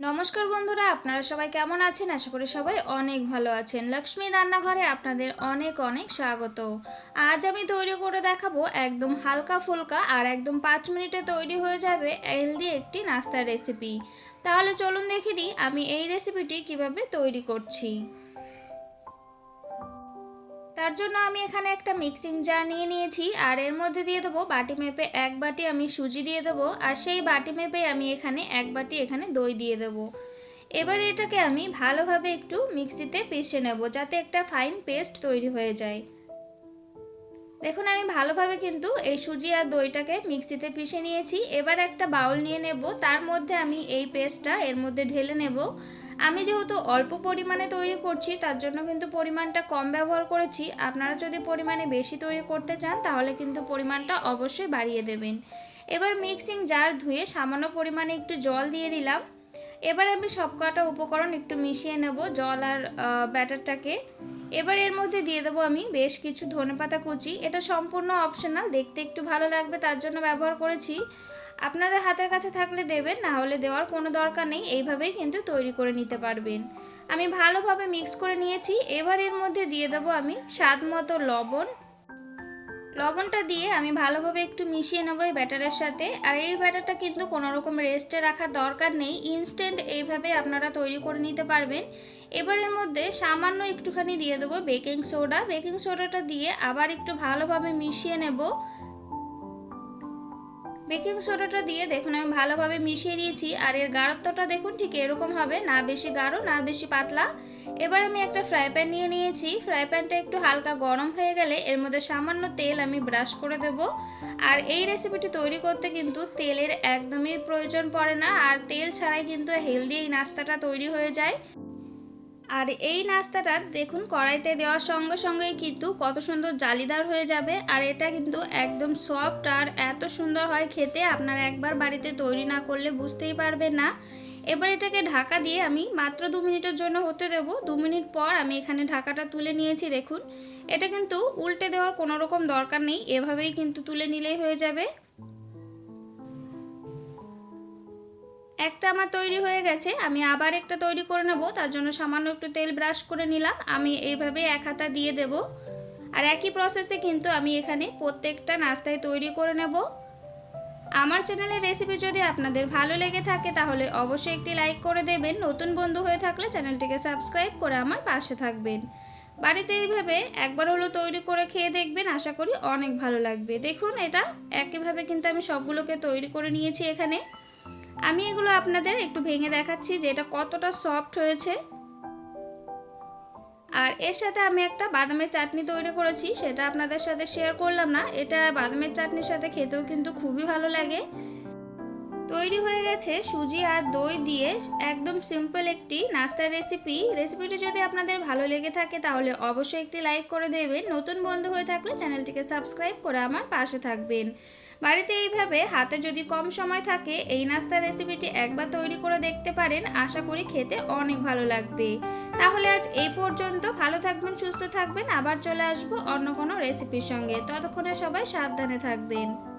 নমস্কার বন্ধুরা, আপনারা সবাই কেমন আছেন? আশা করি সবাই অনেক ভালো আছেন। লক্ষ্মী রান্নাঘরে আপনাদের অনেক অনেক স্বাগত। আজ আমি তৈরি করে দেখাবো একদম হালকা ফুলকা আর একদম পাঁচ মিনিটে তৈরি হয়ে যাবে হেলদি একটি নাস্তার রেসিপি তাহলে চলুন দেখে আমি এই রেসিপিটি কীভাবে তৈরি করছি। তার জন্য আমি এখানে একটা মিক্সিং জার নিয়ে নিয়েছি। আর এর মধ্যে দিয়ে দেবো বাটি মেপে এক বাটি আমি সুজি দিয়ে দেবো। আর সেই বাটি মেপে আমি এখানে এক বাটি এখানে দই দিয়ে দেবো। এবার এটাকে আমি ভালোভাবে একটু মিক্সিতে পিষে নেব, যাতে একটা ফাইন পেস্ট তৈরি হয়ে যায়। দেখুন, আমি ভালোভাবে কিন্তু এই সুজি আর দইটাকে মিক্সিতে পিষে নিয়েছি। এবার একটা বাউল নিয়ে নেব। তার মধ্যে আমি এই পেস্টটা এর মধ্যে ঢেলে নেব। আমি যেহেতু অল্প পরিমাণে তৈরি করছি, তার জন্য কিন্তু পরিমাণটা কম ব্যবহার করেছি। আপনারা যদি পরিমাণে বেশি তৈরি করতে চান, তাহলে কিন্তু পরিমাণটা অবশ্যই বাড়িয়ে দেবেন। এবার মিক্সিং জার ধুয়ে সামান্য পরিমাণে একটু জল দিয়ে দিলাম। এবার আমি সব কটা উপকরণ একটু মিশিয়ে নেব, জল আর ব্যাটারটাকে। এবার এর মধ্যে দিয়ে দেবো আমি বেশ কিছু ধনেপাতা কুচি। এটা সম্পূর্ণ অপশনাল দেখতে একটু ভালো লাগবে, তার জন্য ব্যবহার করেছি। আপনাদের হাতের কাছে থাকলে দেবেন, না হলে দেওয়ার কোনো দরকার নেই, এইভাবেই কিন্তু তৈরি করে নিতে পারবেন। আমি ভালোভাবে মিক্স করে নিয়েছি। এবার এর মধ্যে দিয়ে দেবো আমি স্বাদ মতো লবণ লবণটা দিয়ে আমি ভালোভাবে একটু মিশিয়ে নেব এই ব্যাটারের সাথে। আর এই ব্যাটারটা কিন্তু কোনো রকম রেস্টে রাখার দরকার নেই। ইনস্ট্যান্ট এইভাবে আপনারা তৈরি করে নিতে পারবেন। এবার এর মধ্যে সামান্য একটুখানি দিয়ে দেবো বেকিং সোডা বেকিং সোডাটা দিয়ে আবার একটু ভালোভাবে মিশিয়ে নেব। বেকিং সোডাটা দিয়ে দেখুন, আমি ভালোভাবে মিশিয়ে নিয়েছি, আর এর গাঢ়ত্বটা দেখুন ঠিক এরকম হবে, না বেশি গাঢ়, না বেশি পাতলা। এবার আমি একটা ফ্রাই প্যান নিয়ে নিয়েছি, ফ্রাই প্যানটা একটু হালকা গরম হয়ে গেলে এর মধ্যে সামান্য তেল আমি ব্রাশ করে দেব। আর এই রেসিপিটি তৈরি করতে কিন্তু তেলের একদমই প্রয়োজন পড়ে না, আর তেল ছাড়াই কিন্তু হেলদি এই নাস্তাটা তৈরি হয়ে যায়। আর এই নাস্তাটা দেখুন, কড়াইতে দেওয়ার সঙ্গে সঙ্গেই কিন্তু কত সুন্দর জালিদার হয়ে যাবে। আর এটা কিন্তু একদম সফট আর এত সুন্দর হয় খেতে, আপনারা একবার বাড়িতে তৈরি না করলে বুঝতেই পারবেন না। এবার এটাকে ঢাকা দিয়ে আমি মাত্র দু মিনিটের জন্য হতে দেব। দু মিনিট পর আমি এখানে ঢাকাটা তুলে নিয়েছি, দেখুন। এটা কিন্তু উল্টে দেওয়ার কোনো রকম দরকার নেই, এভাবেই কিন্তু তুলে নিলেই হয়ে যাবে। একটা আমার তৈরি হয়ে গেছে, আমি আবার একটা তৈরি করে নেব, তার জন্য সামান্য একটু তেল ব্রাশ করে নিলাম, আমি এইভাবে এক হাতা দিয়ে দেব। আর একই প্রসেসে কিন্তু আমি এখানে প্রত্যেকটা নাস্তায় তৈরি করে নেব। আমার চ্যানেলের রেসিপি যদি আপনাদের ভালো লেগে থাকে, তাহলে অবশ্যই একটি লাইক করে দেবেন। নতুন বন্ধু হয়ে থাকলে চ্যানেলটিকে সাবস্ক্রাইব করে আমার পাশে থাকবেন। বাড়িতে এইভাবে একবার হলো তৈরি করে খেয়ে দেখবেন, আশা করি অনেক ভালো লাগবে। দেখুন, এটা একইভাবে কিন্তু আমি সবগুলোকে তৈরি করে নিয়েছি এখানে। আমি এগুলো আপনাদের একটু ভেঙে দেখাচ্ছি যে এটা কতটা সফট হয়েছে। আর এর সাথে আমি একটা বাদামের চাটনি তৈরি করেছি, সেটা আপনাদের সাথে শেয়ার করলাম না। এটা বাদামের চাটনির সাথে খেতেও কিন্তু খুবই ভালো লাগে। তৈরি হয়ে গেছে সুজি আর দই দিয়ে একদম সিম্পল একটি নাস্তার রেসিপি রেসিপিটি যদি আপনাদের ভালো লেগে থাকে, তাহলে অবশ্যই একটি লাইক করে দেবেন। নতুন বন্ধু হয়ে থাকলে চ্যানেলটিকে সাবস্ক্রাইব করে আমার পাশে থাকবেন। বাড়িতে এইভাবে হাতে যদি কম সময় থাকে, এই নাস্তার রেসিপিটি একবার তৈরি করে দেখতে পারেন। আশা করি খেতে অনেক ভালো লাগবে। তাহলে আজ এই পর্যন্ত। ভালো থাকবেন, সুস্থ থাকবেন। আবার চলে আসব অন্য কোনো রেসিপির সঙ্গে। ততক্ষণে সবাই সাবধানে থাকবেন।